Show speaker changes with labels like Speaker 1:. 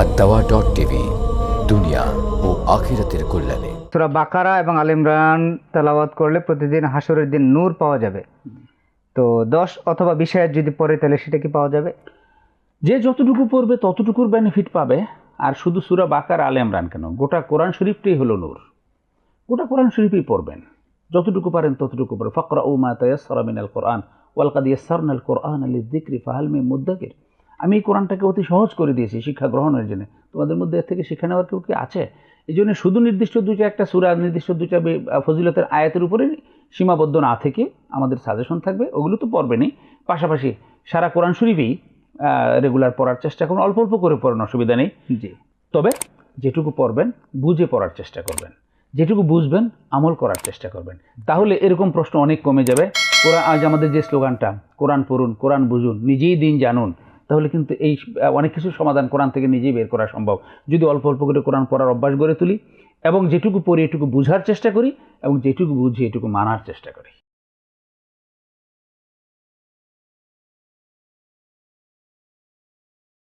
Speaker 1: আর দাওয়া dot TV দুনিয়া ও আখিরাতের কল্যাণে।
Speaker 2: সুরা বাকারা এবং আল ইমরান তেলাওয়াত করলে প্রতিদিন হাসরের দিন নূর পাওয়া যাবে। তো দশ অথবা বিশ আয়াত যদি পড়ে তাহলে সেটা কি পাওয়া যাবে?
Speaker 3: যে যতটুকু পড়বে ততটুকুর বেনিফিট পাবে। আর শুধু সুরা বাকার আলে ইমরান কেন? গোটা কোরআন শরীফটাই হলো নূর। গোটা কোরআন শরীফই পড়বেন। যতটুকু পারেন ততটুকু পড়ে। ফকরা ও মা তায়াসসারা মিনাল কোরআন ওয়ালকাদ ইয়াসসারনাল কোরআন আলি যিকরি ফাহাল মে মুদ্দাকির আমি এই কোরআনটাকে অতি সহজ করে দিয়েছি শিক্ষা গ্রহণের জন্য। তোমাদের মধ্যে এর থেকে শিক্ষা নেওয়ার কেউ কি আছে? এই জন্য শুধু নির্দিষ্ট দুইটা একটা সুরা নির্দিষ্ট দুইটা বে- ফজিলতের আয়াতের উপরে সীমাবদ্ধ না থেকে আমাদের সাজেশন থাকবে ওগুলো তো পড়বেনই পাশাপাশি সারা কোরআন শরীফই রেগুলার পড়ার চেষ্টা করুন অল্প অল্প করে পড়ার অসুবিধা নেই।
Speaker 2: জি।
Speaker 3: তবে যেটুকু পড়বেন বুঝে পড়ার চেষ্টা করবেন। যেটুকু বুঝবেন আমল করার চেষ্টা করবেন। তাহলে এরকম প্রশ্ন অনেক কমে যাবে। কোরআন আজ আমাদের যে স্লোগানটা কোরআন পড়ুন কোরআন বুঝুন নিজেই দিন জানুন। তাহলে কিন্তু এই অনেক কিছু সমাধান কোরআন থেকে নিজেই বের করা সম্ভব। যদি অল্প অল্প করে কোরআন পড়ার অভ্যাস গড়ে তুলি এবং যেটুকু পড়ি এটুকু বুঝার চেষ্টা করি এবং যেটুকু বুঝি এটুকু মানার চেষ্টা করি।